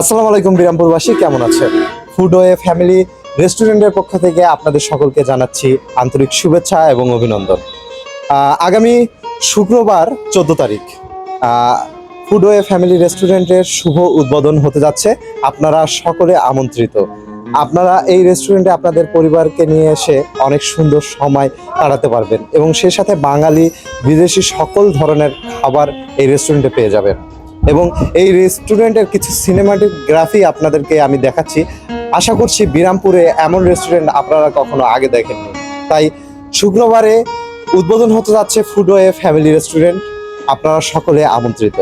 আসসালামু আলাইকুম বিরামপুরবাসী, কেমন আছেন? ফুডওয়ে ফ্যামিলি রেস্টুরেন্টের পক্ষ থেকে আপনাদের সকলকে জানাচ্ছি আন্তরিক শুভেচ্ছা এবং অভিনন্দন। আগামী শুক্রবার চোদ্দ তারিখ ফুডওয়ে ফ্যামিলি রেস্টুরেন্টের শুভ উদ্বোধন হতে যাচ্ছে। আপনারা সকলে আমন্ত্রিত। আপনারা এই রেস্টুরেন্টে আপনাদের পরিবারকে নিয়ে এসে অনেক সুন্দর সময় কাটাতে পারবেন এবং সেই সাথে বাঙালি, বিদেশি সকল ধরনের খাবার এই রেস্টুরেন্টে পেয়ে যাবেন। এবং এই রেস্টুরেন্টের কিছু সিনেমাটিক গ্রাফি আপনাদেরকে আমি দেখাচ্ছি। আশা করছি বিরামপুরে এমন রেস্টুরেন্ট আপনারা কখনো আগে দেখেননি। তাই শুক্রবারে উদ্বোধন হতে যাচ্ছে ফুডওয়ে ফ্যামিলি রেস্টুরেন্ট আপনারা সকলে আমন্ত্রিত।